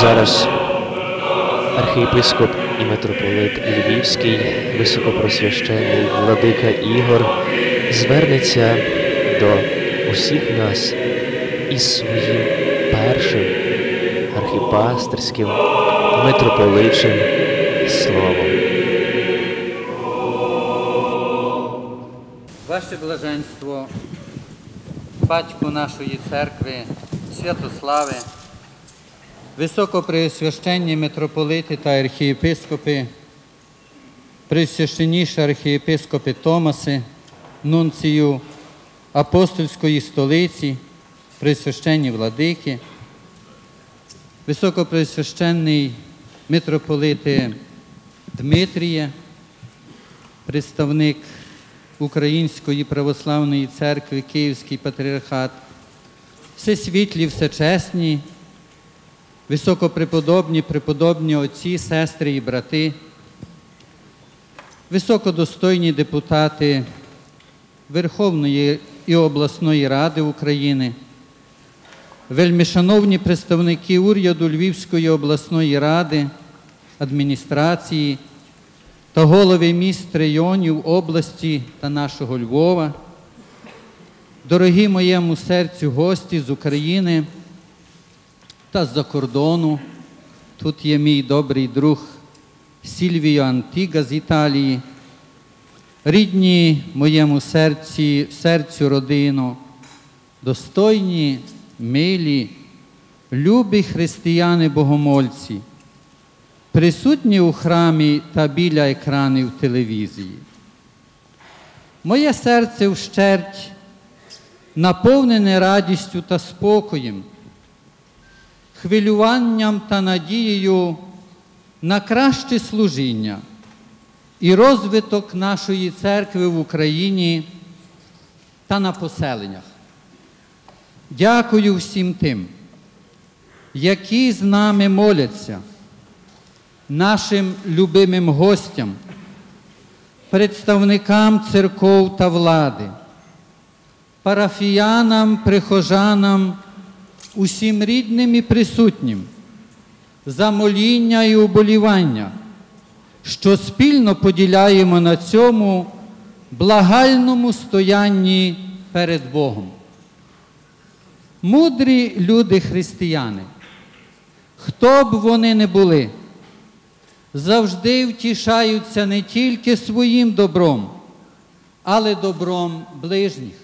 Зараз архієпископ і митрополит Львівський, високопросвящений владика Ігор, звернеться до усіх нас із своїм першим архіпастерським митрополичим словом. Ваше блаженство, батько нашої церкви, Святослави, високопреосвященні митрополити та архієпископи, пресвященніші архієпископи Томаси, нунцію апостольської столиці, пресвященні владики, високопресвященний митрополите Дмитріє, представник Української православної церкви, Київський патріархат, всесвітлі, всечесні, високопреподобні, преподобні отці, сестри і брати, високодостойні депутати Верховної і обласної ради України, вельмишановні представники уряду Львівської обласної ради, адміністрації та голови міст районів області та нашого Львова, дорогі моєму серцю гості з України та з-за кордону. Тут є мій добрий друг Сільвіо Антіга з Італії, рідні моєму серці, серцю родину, достойні, милі, любі християни-богомольці присутні у храмі та біля екранів телевізії. Моє серце вщерть наповнене радістю та спокоєм, хвилюванням та надією на краще служіння і розвиток нашої церкви в Україні та на поселеннях. Дякую всім тим, які з нами моляться нашим любимим гостям, представникам церков та влади, парафіянам, прихожанам, усім рідним і присутнім, за моління і уболівання, що спільно поділяємо на цьому благальному стоянні перед Богом. Мудрі люди християни, хто б вони не були, завжди втішаються не тільки своїм добром, але добром ближніх.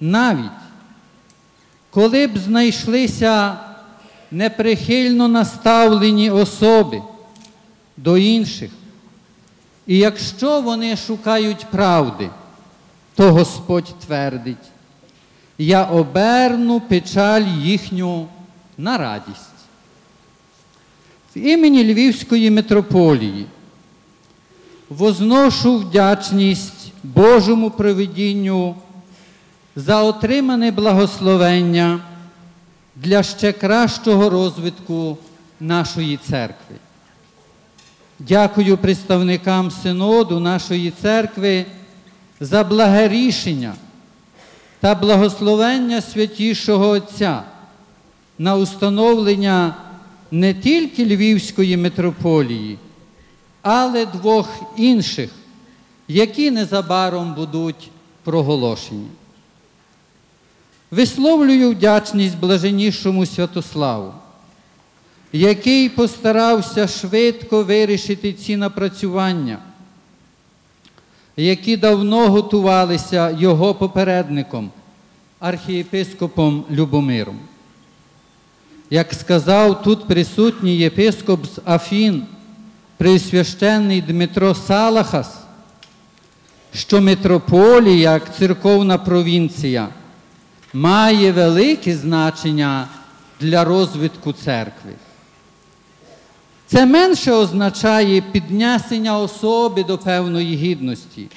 Навіть коли б знайшлися неприхильно наставлені особи до інших, і якщо вони шукають правди, то Господь твердить, я оберну печаль їхню на радість. В імені Львівської митрополії возношу вдячність Божому провидінню за отримане благословення для ще кращого розвитку нашої церкви. Дякую представникам синоду нашої церкви за благе рішення та благословення святішого Отця на установлення не тільки Львівської митрополії, але двох інших, які незабаром будуть проголошені. Висловлюю вдячність блаженнішому Святославу, який постарався швидко вирішити ці напрацювання, які давно готувалися його попередником, архієпископом Любомиром. Як сказав тут присутній єпископ з Афін, Преосвященний Дмитро Салахас, що митрополія, як церковна провінція, має велике значення для розвитку церкви. Це менше означає піднесення особи до певної гідності,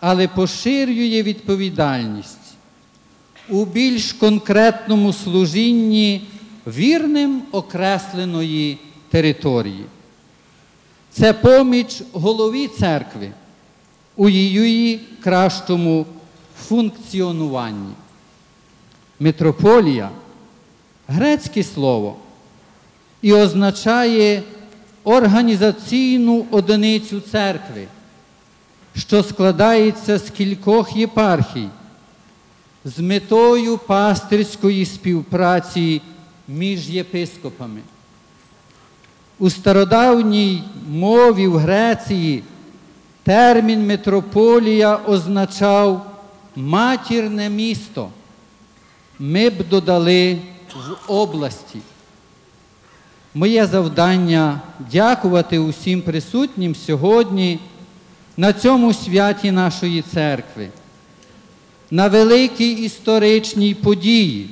але поширює відповідальність у більш конкретному служінні вірним окресленої території. Це поміч голові церкви у її кращому функціонуванні. Митрополія грецьке слово, і означає організаційну одиницю церкви, що складається з кількох єпархій з метою пастирської співпраці між єпископами. У стародавній мові в Греції термін митрополія означав матірне місто. Ми б додали в області. Моє завдання дякувати усім присутнім сьогодні на цьому святі нашої церкви, на великій історичній події,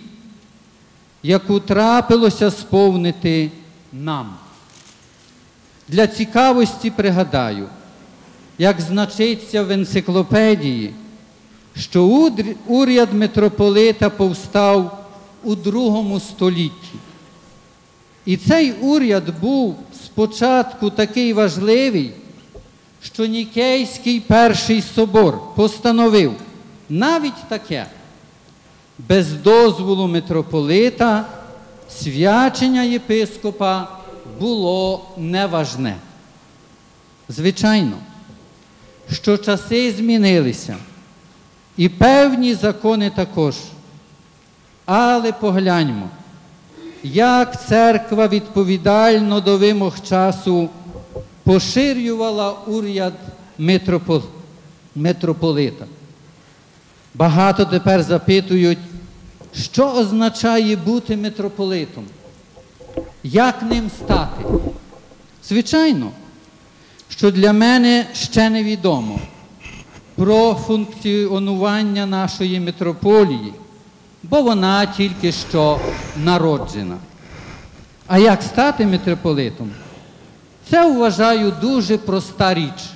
яку трапилося сповнити нам. Для цікавості пригадаю, як значиться в енциклопедії, що уряд митрополита повстав у другому столітті. І цей уряд був спочатку такий важливий, що Нікейський перший собор постановив навіть таке, без дозволу митрополита свячення єпископа було неважне. Звичайно, що часи змінилися, і певні закони також. Але погляньмо, як церква відповідально до вимог часу поширювала уряд митропол- митрополита. Багато тепер запитують, що означає бути митрополитом? Як ним стати? Звичайно, що для мене ще невідомо про функціонування нашої митрополії, бо вона тільки що народжена. А як стати митрополитом? Це вважаю дуже проста річ.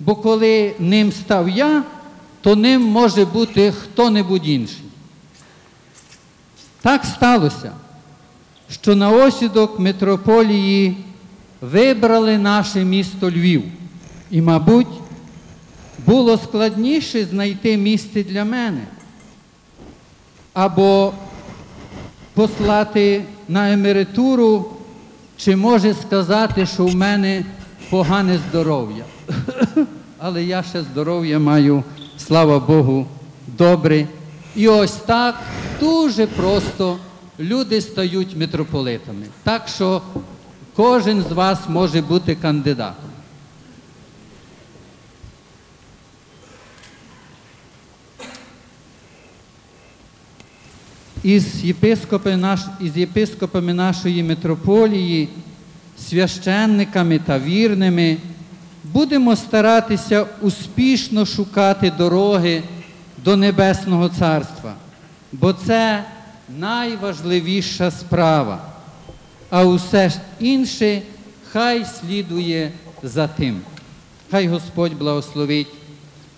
Бо коли ним став я, то ним може бути хто-небудь інший. Так сталося, що на осідок митрополії вибрали наше місто Львів. І, мабуть, було складніше знайти місце для мене або послати на емеретуру, чи може сказати, що в мене погане здоров'я. Але я ще здоров'я маю, слава Богу, добре. І ось так дуже просто люди стають митрополитами. Так що кожен з вас може бути кандидатом. Із, єпископи наш, із єпископами нашої митрополії, священниками та вірними, будемо старатися успішно шукати дороги до Небесного Царства, бо це найважливіша справа, а усе інше хай слідує за тим. Хай Господь благословить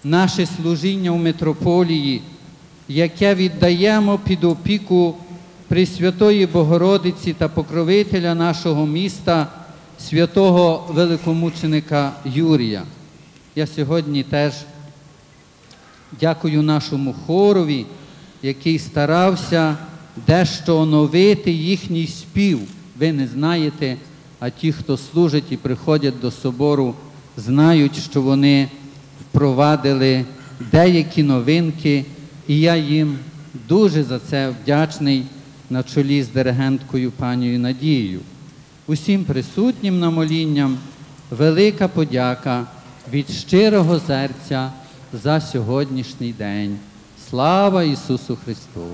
наше служіння у митрополії яке віддаємо під опіку Пресвятої Богородиці та покровителя нашого міста, святого великомученика Юрія. Я сьогодні теж дякую нашому хорові, який старався дещо оновити їхній спів. Ви не знаєте, а ті, хто служить і приходять до собору, знають, що вони впровадили деякі новинки. І я їм дуже за це вдячний на чолі з диригенткою панією Надією. Усім присутнім на молінням велика подяка від щирого серця за сьогоднішній день. Слава Ісусу Христу!